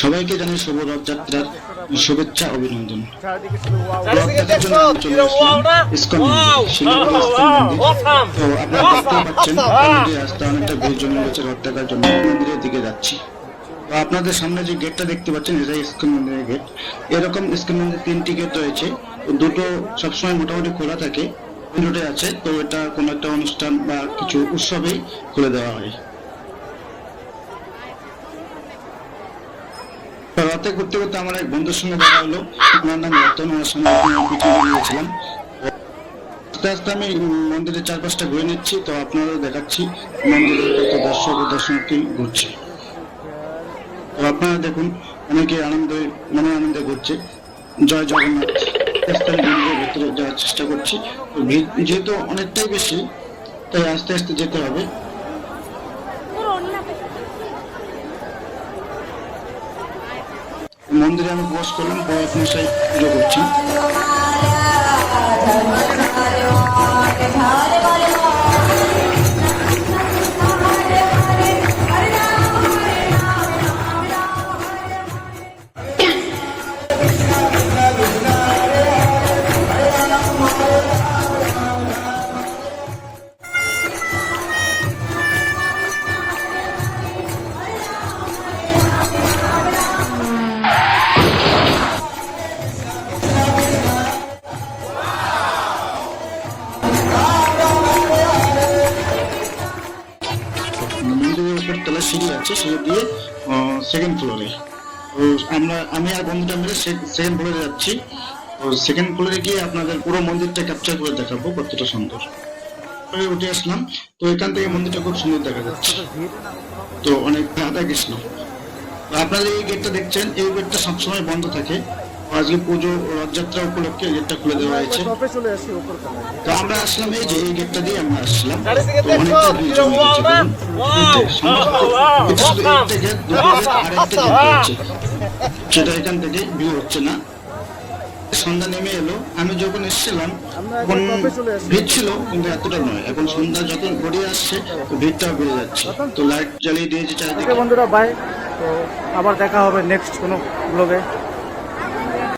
সবাইকে জানাই শুভ রথযাত্রার শুভেচ্ছা অভিনন্দন। রথ দেখার জন্য আমি চলে আসলাম ইসকন শিলিগুড়ি ইসকন মন্দির। তো আপনারা দেখতে পাচ্ছেন অলরেডি রাস্তা অনেকটা ভিড় জমে গেছে রথ দেখার জন্য। মন্দিরের দিকে যাচ্ছি। তো আপনাদের সামনে যে গেটটা দেখতে পাচ্ছেন এটাই ইসকন মন্দিরের গেট এরকম ইসকন মন্দির তিনটি গেট রয়েছে। দুটো সবসময় মোটামুটি খোলা থাকে আছে। তো এটা কোনো একটা অনুষ্ঠান বা কিছু উৎসবেই খুলে দেওয়া হয়। রাতে ঘুরতে ঘুরতে আমার এক বন্ধুর সঙ্গে দেখা হলো। ওনার নাম রতন, ওনার সঙ্গে পিছনে গিয়েছিলাম আস্তে আস্তে আমি মন্দিরের চারপাশটা ঘুরে নিচ্ছি, তো আপনাদের দেখাচ্ছি। মন্দিরের কত দর্শক দর্শনার্থী ঘুরছে। তো আপনারা দেখুন, অনেকে আনন্দে, মনে আনন্দে ঘুরছে। জয় জগন্নাথ আস্তে আস্তে মন্দিরের ভেতরে যাওয়ার চেষ্টা করছি। যেহেতু অনেকটাই বেশি, তাই আস্তে আস্তে যেতে হবে। মন্দিরে আমি বস করলাম প্রবেশ মশাই পুজো করছি। মন্দিরের উপর তলা সিঁড়ি আছে সিঁড়ি দিয়ে সেকেন্ড ফ্লোরে তো আমরা, আমি আর বন্ধুটা মিলে সেকেন্ড ফ্লোরে যাচ্ছি। তো সেকেন্ড ফ্লোরে গিয়ে আপনাদের পুরো মন্দিরটা ক্যাপচার করে দেখাবো, কতটা সুন্দর। উঠে আসলাম। তো এখান থেকে মন্দিরটা খুব সুন্দর দেখা যাচ্ছে। তো অনেক রাধা কৃষ্ণ। আপনারা এই গেটটা দেখছেন, এই গেটটা সবসময় বন্ধ থাকে। আজকে পুজো রথযাত্রা উপলক্ষে গেটটা খুলে দেওয়া হয়েছে। তো আমরা আসলাম এই যে এই গেটটা দিয়ে আমরা আসলাম। তো অনেকটা ভিড় জমে গেছে। সেটা এখান থেকে ভিউ হচ্ছে না। সন্ধ্যা নেমে এলো। আমি যখন এসেছিলাম তখন। ভিড় ছিল কিন্তু এতটা নয়। এখন সন্ধ্যা যখন গড়িয়ে আসছে তো ভিড়টাও বেড়ে যাচ্ছে। তো লাইট জ্বালিয়ে দিয়েছে চারিদিকে। বন্ধুরা বাই তো আবার দেখা হবে নেক্সট কোনো ব্লগে